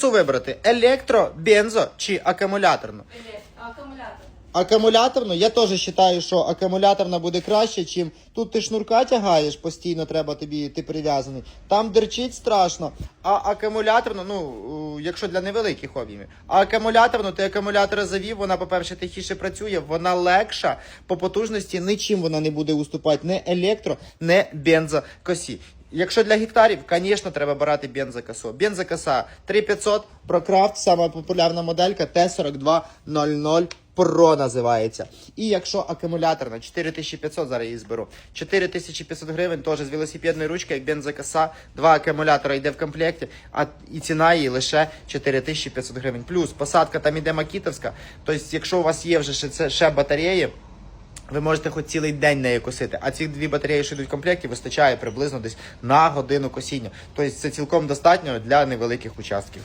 Вибрати? Електро, бензо чи акумуляторну? Акумулятор. Акумуляторну, я теж вважаю, що акумуляторна буде краще, чим тут ти шнурка тягаєш, постійно треба тобі, ти прив'язаний. Там дерчить страшно. А акумуляторну, ну, якщо для невеликих об'ємів. А акумуляторну, ти акумулятора завів, вона, по-перше, тихіше працює, вона легша по потужності, нічим вона не буде уступати не електро, не бензокосі. Якщо для гектарів, звісно, треба брати бензокосу. Бензокоса 3500, ProCraft, сама популярна моделька T4200 Pro називається. І якщо акумуляторна 4500, зараз її зберу. 4500 гривень, теж з велосипедною ручкою, як бензокоса, два акумулятора йде в комплекті, а і ціна її лише 4500 гривень. Плюс посадка там іде макітовська. Тобто, якщо у вас є вже ще, ще батареї, ви можете хоч цілий день нею косити, а ці дві батареї, що йдуть в комплекті, вистачає приблизно десь на годину косіння. Тобто це цілком достатньо для невеликих участків.